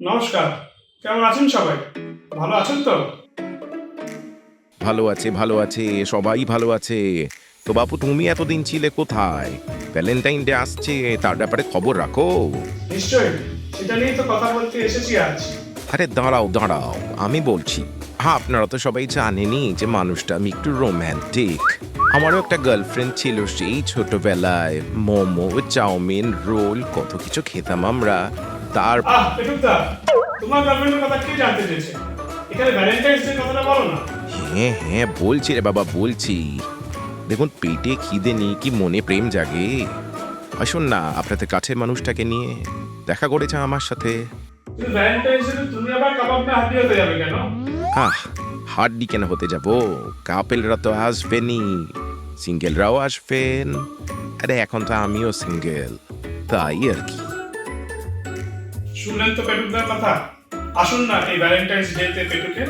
নমস্কার কেমন আছেন সবাই? ভালো আছেন তো? ভালো আছে ভালো আছে সবাই ভালো আছে। তো বাপু তুমি এতদিন ছিলে কোথায়? ভ্যালেন্টাইন ডে আসছে তার ব্যাপারে খবর রাখো। নিশ্চয়ই সেটা নিয়েই তো কথা বলতে এসেছি আজ। আরে দাঁড়াও দাঁড়াও আমি বলছি হ্যাঁ আপনারা তো সবাই জানেনই যে মানুষটা আমি একটু রোম্যান্টিক আমারও একটা গার্লফ্রেন্ড ছিল সেই ছোটবেলায় মোমো চাউমিন রোল কত কিছু খেতাম আমরা। তার তোমার গার্লফ্রেন্ডের কথা কে জানতে চেয়েছে? এখানে ভ্যালেন্টাইন্স ডে কথাটা বলো না। হ্যাঁ হ্যাঁ বলছি রে বাবা বলছি। দেখুন পেটে খিদে নেই কি মনে প্রেম জাগে? আসুন না আপনাদের কাছের মানুষটাকে নিয়ে দেখা করেছে আমার সাথে। আহ হাড্ডি কেন হতে যাব? কাপেলরা তো আসবেনই সিঙ্গেলরাও আসবেন। আরে এখন তো আমিও সিঙ্গেল তাই আর কি। শুনলেন তো পেটুকদার কথা আসুন না এই ভ্যালেন্টাইন্স ডে তে পেটুকে